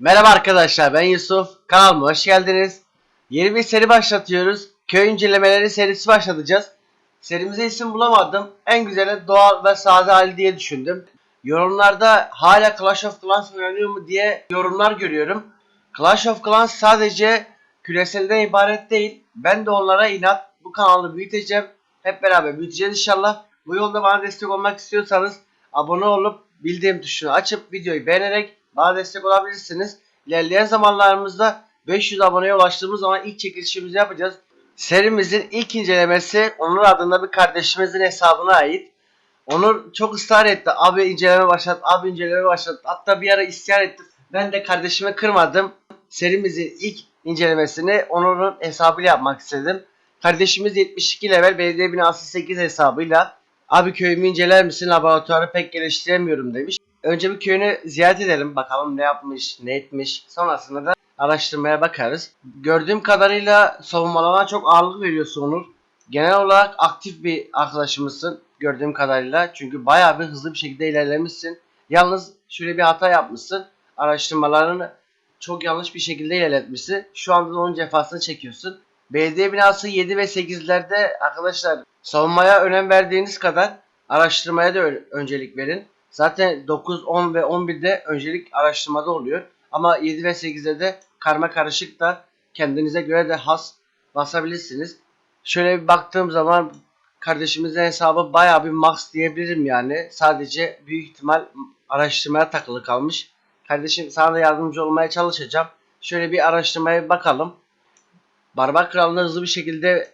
Merhaba arkadaşlar ben Yusuf. Kanalıma hoş geldiniz. Yeni bir seri başlatıyoruz. Köy incelemeleri serisi başlatacağız. Serimize isim bulamadım. En güzeli doğal ve sade hali diye düşündüm. Yorumlarda hala Clash of Clans oynanıyor mu diye yorumlar görüyorum. Clash of Clans sadece küreselden ibaret değil. Ben de onlara inat bu kanalı büyüteceğim. Hep beraber büyüteceğiz inşallah. Bu yolda bana destek olmak istiyorsanız abone olup bildirim tuşunu açıp videoyu beğenerek bana destek olabilirsiniz. İlerleyen zamanlarımızda 500 aboneye ulaştığımız zaman ilk çekilişimizi yapacağız. Serimizin ilk incelemesi Onur adında bir kardeşimizin hesabına ait. Onur çok ısrar etti. Abi inceleme başlat, abi inceleme başlat. Hatta bir ara isyan etti. Ben de kardeşimi kırmadım. Serimizin ilk incelemesini Onur'un hesabıyla yapmak istedim. Kardeşimiz 72 level belediye binası 8 hesabıyla Abi köyümü inceler misin? Laboratuvarı pek geliştiremiyorum demiş. Önce bir köyünü ziyaret edelim. Bakalım ne yapmış, ne etmiş. Sonrasında da araştırmaya bakarız. Gördüğüm kadarıyla savunmalarına çok ağırlık veriyorsun Onur. Genel olarak aktif bir arkadaşımızsın gördüğüm kadarıyla. Çünkü bayağı bir hızlı bir şekilde ilerlemişsin. Yalnız şöyle bir hata yapmışsın. Araştırmalarını çok yanlış bir şekilde ilerletmişsin. Şu anda da onun cefasını çekiyorsun. Belediye binası 7 ve 8'lerde arkadaşlar savunmaya önem verdiğiniz kadar araştırmaya da öncelik verin. Zaten 9, 10 ve 11'de öncelik araştırmada oluyor. Ama 7 ve 8'de de karma karışık da kendinize göre de has basabilirsiniz. Şöyle bir baktığım zaman kardeşimizin hesabı bayağı bir max diyebilirim yani. Sadece büyük ihtimal araştırmaya takılı kalmış. Kardeşim sana da yardımcı olmaya çalışacağım. Şöyle bir araştırmaya bakalım. Barbar Kralı'nı hızlı bir şekilde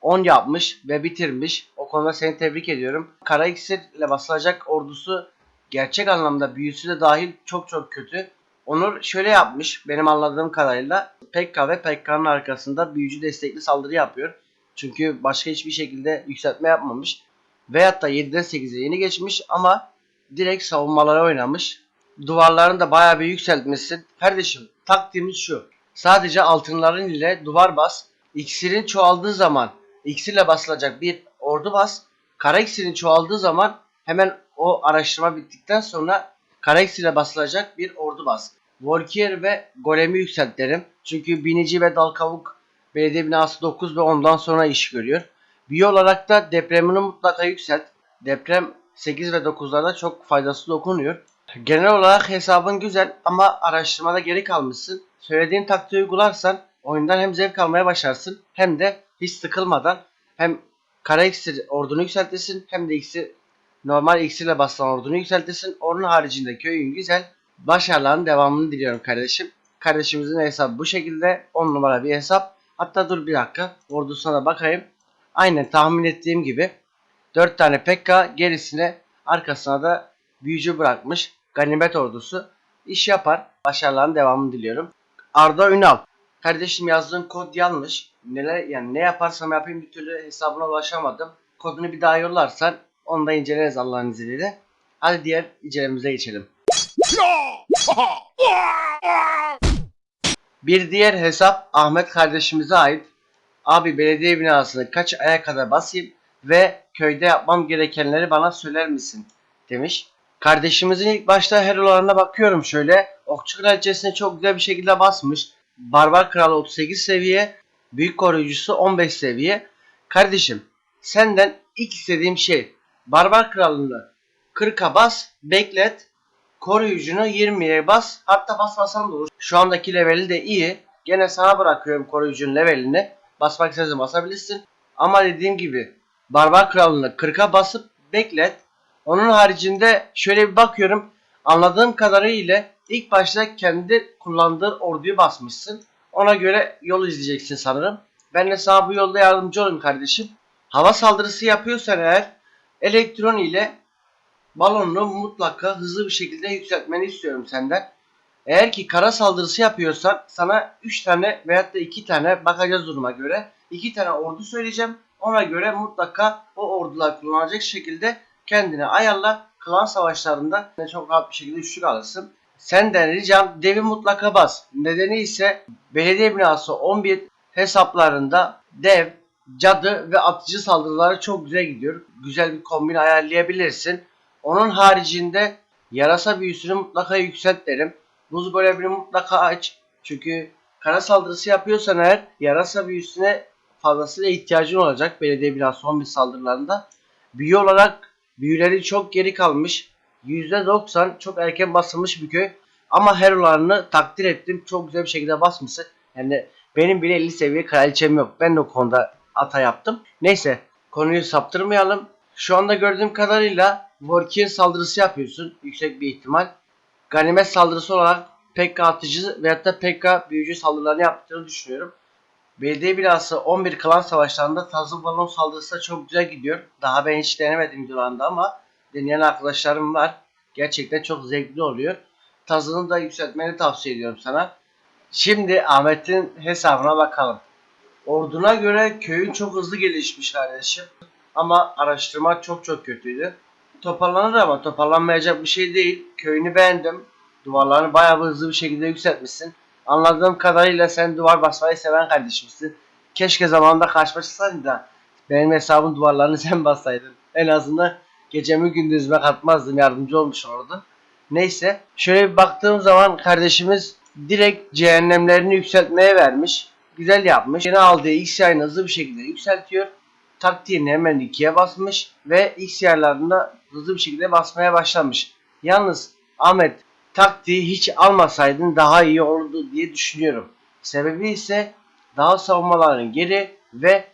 10 yapmış ve bitirmiş. O konuda seni tebrik ediyorum. Kara iksir ile basılacak ordusu gerçek anlamda büyüsü de dahil çok çok kötü. Onur şöyle yapmış benim anladığım kadarıyla Pekka ve Pekka'nın arkasında büyücü destekli saldırı yapıyor. Çünkü başka hiçbir şekilde yükseltme yapmamış. Veyahut da 7'den 8'e yeni geçmiş ama direkt savunmalara oynamış. Duvarlarını da bayağı bir yükseltmişsin. Kardeşim taktiğimiz şu. Sadece altınların ile duvar bas. İksirin çoğaldığı zaman iksirle basılacak bir ordu bas. Kara iksirin çoğaldığı zaman hemen o araştırma bittikten sonra kara iksirle basılacak bir ordu bas. Volkier ve Golem'i yükselt derim. Çünkü binici ve dal kavuk belediye binası 9 ve 10'dan sonra iş görüyor. Büyü olarak da depremini mutlaka yükselt. Deprem 8 ve 9'larda çok faydası dokunuyor. Genel olarak hesabın güzel ama araştırmada geri kalmışsın. Söylediğim taktiği uygularsan oyundan hem zevk almaya başlarsın hem de hiç sıkılmadan hem kara iksir ordunu yükseltirsin hem de iksir normal iksirle basılan ordunu yükseltirsin. Onun haricinde köyün güzel. Başarıların devamını diliyorum kardeşim. Kardeşimizin hesabı bu şekilde 10 numara bir hesap. Hatta dur bir dakika ordusuna da bakayım. Aynen tahmin ettiğim gibi 4 tane Pekka gerisine arkasına da büyücü bırakmış. Ganimet ordusu iş yapar. Başarıların devamını diliyorum. Arda Ünal. Kardeşim yazdığın kod yanlış. Neler yani ne yaparsam yapayım bir türlü hesabına ulaşamadım. Kodunu bir daha yollarsan onu da inceleriz Allah'ın izniyle. Hadi diğer incelememize geçelim. Bir diğer hesap Ahmet kardeşimize ait. Abi belediye binasını kaç aya kadar basayım ve köyde yapmam gerekenleri bana söyler misin? demiş. Kardeşimizin ilk başta herolarına bakıyorum şöyle. Okçu kraliçesine çok güzel bir şekilde basmış. Barbar kralı 38 seviye. Büyük koruyucusu 15 seviye. Kardeşim senden ilk istediğim şey Barbar kralını 40'a bas, beklet. Koruyucunu 20'ye bas. Hatta basmasan da olur. Şu andaki leveli de iyi. Gene sana bırakıyorum koruyucunun levelini. Basmak istersen basabilirsin. Ama dediğim gibi Barbar kralını 40'a basıp beklet. Onun haricinde şöyle bir bakıyorum. Anladığım kadarıyla ilk başta kendi kullandığın orduyu basmışsın. Ona göre yol izleyeceksin sanırım. Ben de sana bu yolda yardımcı olayım kardeşim. Hava saldırısı yapıyorsan eğer elektron ile balonunu mutlaka hızlı bir şekilde yükseltmeni istiyorum senden. Eğer ki kara saldırısı yapıyorsan sana 3 tane veyahut da 2 tane bakacağız duruma göre 2 tane ordu söyleyeceğim. Ona göre mutlaka o ordular kullanacak şekilde kendini ayarla. Klan savaşlarında çok rahat bir şekilde üçlük alırsın. Senden ricam devi mutlaka bas. Nedeni ise belediye binası 11 hesaplarında dev, cadı ve atıcı saldırıları çok güzel gidiyor. Güzel bir kombin ayarlayabilirsin. Onun haricinde yarasa büyüsünü mutlaka yükselt derim. buz golemini mutlaka aç. Çünkü kara saldırısı yapıyorsan eğer yarasa büyüsüne fazlasıyla ihtiyacın olacak belediye binası 11 saldırılarında. Büyü olarak büyüleri çok geri kalmış. %90 çok erken basılmış bir köy. Ama herolarını takdir ettim. Çok güzel bir şekilde basmışsın. Yani benim bile 50 seviye kraliçem yok. Ben de o konuda hata yaptım. Neyse konuyu saptırmayalım. Şu anda gördüğüm kadarıyla Vorkir saldırısı yapıyorsun. Yüksek bir ihtimal. Ganimet saldırısı olarak Pekka atıcı veyahut da Pekka büyücü saldırılarını yaptığını düşünüyorum. Belediye binası 11 klan savaşlarında tazı balon saldırısı da çok güzel gidiyor. Daha ben hiç denemedim videolarında ama deneyen arkadaşlarım var. Gerçekten çok zevkli oluyor. Tazını da yükseltmeni tavsiye ediyorum sana. Şimdi Ahmet'in hesabına bakalım. Orduna göre köyün çok hızlı gelişmiş kardeşim. Ama araştırma çok çok kötüydü. Toparlanır ama toparlanmayacak bir şey değil. Köyünü beğendim. Duvarlarını bayağı hızlı bir şekilde yükseltmişsin. Anladığım kadarıyla sen duvar basmayı seven kardeşimsin. Keşke zamanında karşılaşsaydın da benim hesabın duvarlarını sen bassaydın. En azından gecemi gündüzüme katmazdım yardımcı olmuş olurdun. Neyse şöyle bir baktığım zaman kardeşimiz direkt cehennemlerini yükseltmeye vermiş. Güzel yapmış. Yeni aldığı X yayını hızlı bir şekilde yükseltiyor. Taktiğini hemen ikiye basmış ve X yaylarında hızlı bir şekilde basmaya başlamış. Yalnız Ahmet taktiği hiç almasaydın daha iyi olurdu diye düşünüyorum. Sebebi ise daha savunmaların geri ve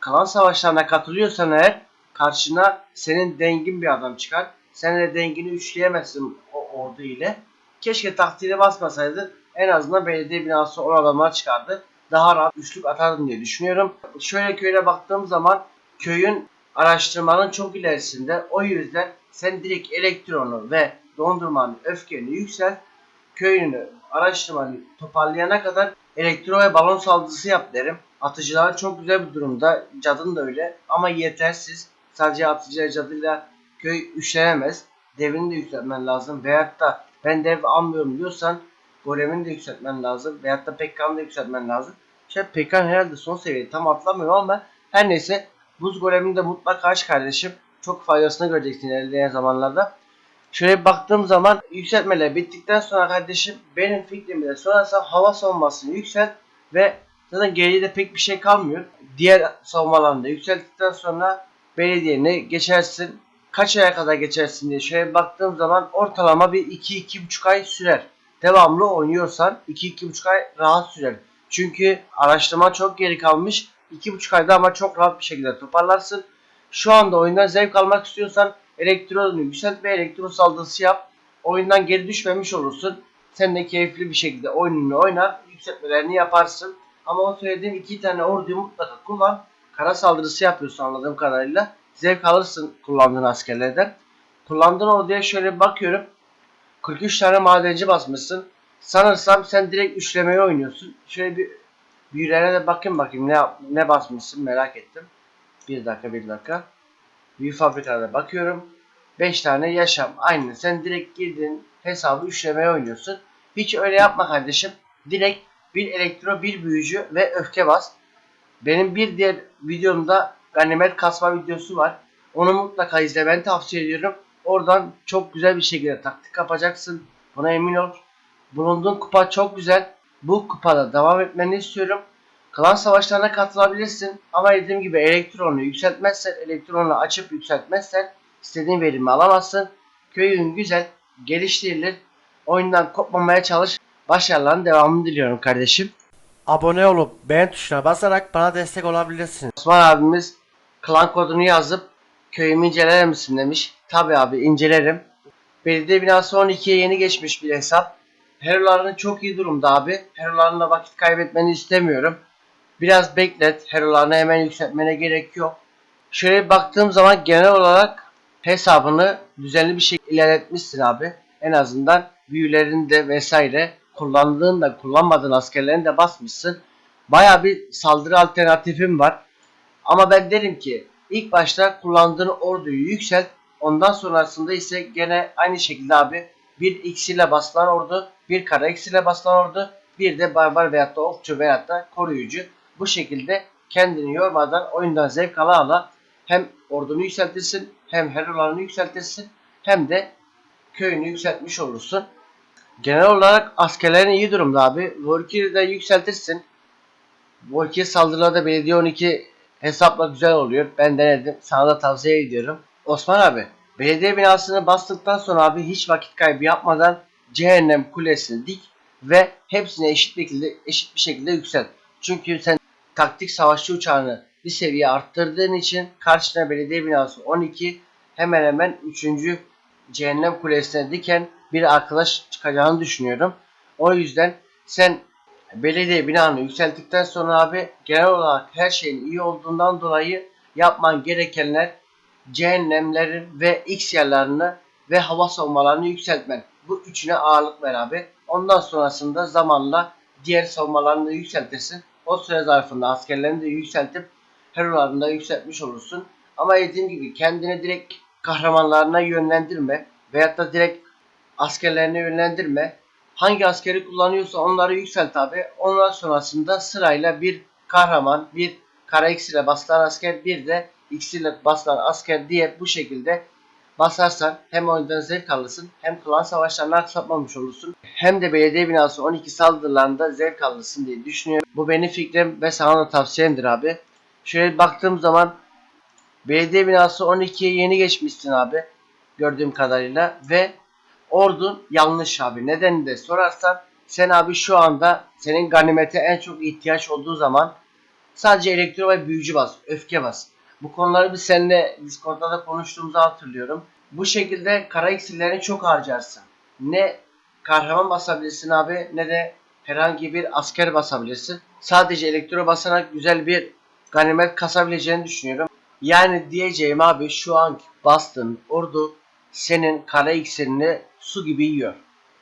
kalan savaşlarına katılıyorsan eğer karşına senin dengin bir adam çıkar. Sen de dengini üçleyemezsin o ordu ile. Keşke taktiğine basmasaydın en azından belediye binası o adamlar çıkardı. Daha rahat üçlük atardın diye düşünüyorum. Şöyle köyüne baktığım zaman köyün araştırmanın çok ilerisinde. O yüzden sen direkt elektronu ve dondurmanın öfkeni yükselt. Köyünü araştırmanı toparlayana kadar elektro ve balon saldırısı yap derim. Atıcılar çok güzel bir durumda. Cadın da öyle ama yetersiz. Sadece atıcı cadıyla köy üçlenemez. Devrini de yükseltmen lazım. Veyahut da ben dev almıyorum diyorsan golemini de yükseltmen lazım. Veyahut da Pekkan'ı da yükseltmen lazım. Şey Pekkan herhalde son seviyede tam atlamıyor ama her neyse buz golemini de mutlaka aç kardeşim. Çok faydasını göreceksin ilerleyen zamanlarda. Şöyle baktığım zaman yükseltmeler bittikten sonra kardeşim benim fikrimde sonrasında hava savunmasını yükselt ve zaten geriye de pek bir şey kalmıyor. Diğer savunmalarını yükselttikten sonra belediyene geçersin. Kaç aya kadar geçersin diye şöyle baktığım zaman ortalama bir 2-2,5 ay sürer. Devamlı oynuyorsan 2-2,5 ay rahat sürer. Çünkü araştırma çok geri kalmış. 2,5 ayda ama çok rahat bir şekilde toparlarsın. Şu anda oyundan zevk almak istiyorsan elektronu yükselt ve elektron saldırısı yap. Oyundan geri düşmemiş olursun. Sen de keyifli bir şekilde oyununu oynar, yükseltmelerini yaparsın. Ama o söylediğim iki tane orduyu mutlaka kullan. Kara saldırısı yapıyorsun anladığım kadarıyla. Zevk alırsın kullandığın askerlerden. Kullandığın orduya şöyle bakıyorum. 43 tane madenci basmışsın. Sanırsam sen direkt üçlemeye oynuyorsun. Şöyle bir büyülere de bakayım bakayım ne ne basmışsın merak ettim. Bir dakika bir dakika. Büyü fabrikalara bakıyorum. 5 tane yaşam. Aynı. Sen direkt girdin hesabı üçlemeye oynuyorsun. Hiç öyle yapma kardeşim. Direkt bir elektro, bir büyücü ve öfke bas. Benim bir diğer videomda ganimet kasma videosu var. Onu mutlaka izlemeni tavsiye ediyorum. Oradan çok güzel bir şekilde taktik yapacaksın. Buna emin ol. Bulunduğun kupa çok güzel. Bu kupada devam etmeni istiyorum. Klan savaşlarına katılabilirsin. Ama dediğim gibi elektronu yükseltmezsen, elektronu açıp yükseltmezsen istediğin verimi alamazsın. Köyün güzel, geliştirilir. Oyundan kopmamaya çalış. Başarıların devamını diliyorum kardeşim. Abone olup beğen tuşuna basarak bana destek olabilirsin. Osman abimiz klan kodunu yazıp köyümü inceler misin demiş. Tabi abi incelerim. Belediye binası 12'ye yeni geçmiş bir hesap. Herolarını çok iyi durumda abi. Herolarına vakit kaybetmeni istemiyorum. Biraz beklet. Herolarını hemen yükseltmene gerek yok. Şöyle baktığım zaman genel olarak hesabını düzenli bir şekilde ilerletmişsin abi. En azından büyülerini de vesaire kullandığın da kullanmadığın askerlerini de basmışsın. Baya bir saldırı alternatifim var. Ama ben derim ki ilk başta kullandığın orduyu yükselt. Ondan sonrasında ise gene aynı şekilde abi bir X ile basılan ordu, bir kara X ile basılan ordu, bir de barbar veyahut da okçu veyahut da koruyucu. Bu şekilde kendini yormadan oyundan zevk ala ala hem ordunu yükseltirsin hem herolarını yükseltirsin hem de köyünü yükseltmiş olursun. Genel olarak askerlerin iyi durumda abi. Volkir'i de yükseltirsin. Volkir saldırılarda belediye 12 hesapla güzel oluyor. Ben denedim. Sana da tavsiye ediyorum. Osman abi belediye binasını bastıktan sonra abi hiç vakit kaybı yapmadan cehennem kulesini dik ve hepsini eşit şekilde eşit bir şekilde yükselt. Çünkü sen taktik savaşçı uçağını bir seviye arttırdığın için karşına belediye binası 12 hemen hemen 3. cehennem kulesine diken bir arkadaş çıkacağını düşünüyorum. O yüzden sen belediye binanı yükselttikten sonra abi genel olarak her şeyin iyi olduğundan dolayı yapman gerekenler cehennemlerin ve X yerlerini ve hava savunmalarını yükseltmen. Bu üçüne ağırlık ver abi. Ondan sonrasında zamanla diğer savunmalarını yükseltirsin. O süre zarfında askerlerini de yükseltip herolarını yükseltmiş olursun. Ama dediğim gibi kendini direkt kahramanlarına yönlendirme. Veyahut da direkt askerlerine yönlendirme. Hangi askeri kullanıyorsa onları yükselt abi. Ondan sonrasında sırayla bir kahraman, bir kara iksirle basılan asker, bir de iksirle basılan asker diye bu şekilde basarsan hem oyundan zevk alırsın hem klan savaşlarını aksatmamış olursun. Hem de belediye binası 12 saldırılarında zevk alırsın diye düşünüyorum. Bu benim fikrim ve sana da tavsiyemdir abi. Şöyle baktığım zaman belediye binası 12'ye yeni geçmişsin abi. Gördüğüm kadarıyla ve ordun yanlış abi. Nedenini de sorarsan sen abi şu anda senin ganimete en çok ihtiyaç olduğu zaman sadece elektro ve büyücü bas, öfke bas. Bu konuları biz seninle Discord'da da konuştuğumuzu hatırlıyorum. Bu şekilde kara iksirlerini çok harcarsın. Ne kahraman basabilirsin abi ne de herhangi bir asker basabilirsin. Sadece elektro basarak güzel bir ganimet kasabileceğini düşünüyorum. Yani diyeceğim abi şu an bastığın ordu senin kara iksirini su gibi yiyor.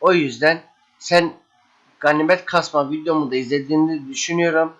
O yüzden sen ganimet kasma videomu da izlediğini düşünüyorum.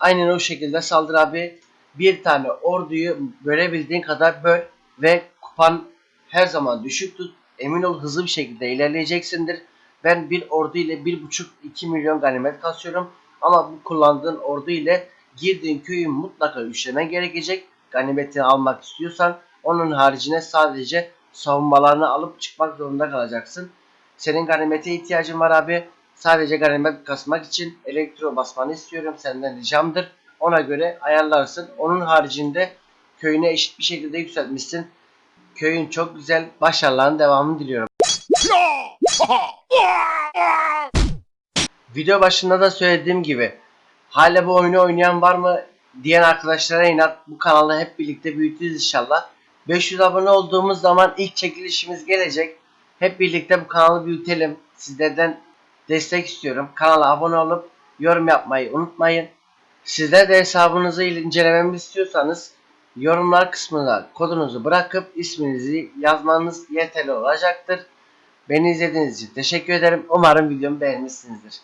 Aynen o şekilde saldır abi. Bir tane orduyu bölebildiğin kadar böl ve kupan her zaman düşük tut. Emin ol hızlı bir şekilde ilerleyeceksindir. Ben bir ordu ile 1.5-2 milyon ganimet kasıyorum. Ama bu kullandığın ordu ile girdiğin köyü mutlaka üçlemen gerekecek. Ganimetini almak istiyorsan onun haricine sadece savunmalarını alıp çıkmak zorunda kalacaksın. Senin ganimete ihtiyacın var abi. Sadece ganimet kasmak için elektro basmanı istiyorum. Senden ricamdır. Ona göre ayarlarsın. Onun haricinde köyüne eşit bir şekilde yükseltmişsin. Köyün çok güzel. Başarıların devamını diliyorum. Video başında da söylediğim gibi hala bu oyunu oynayan var mı diyen arkadaşlara inat bu kanalı hep birlikte büyütürüz inşallah. 500 abone olduğumuz zaman ilk çekilişimiz gelecek. Hep birlikte bu kanalı büyütelim. Sizlerden destek istiyorum. Kanala abone olup yorum yapmayı unutmayın. Sizler de hesabınızı incelememi istiyorsanız yorumlar kısmına kodunuzu bırakıp isminizi yazmanız yeterli olacaktır. Beni izlediğiniz için teşekkür ederim. Umarım videomu beğenmişsinizdir.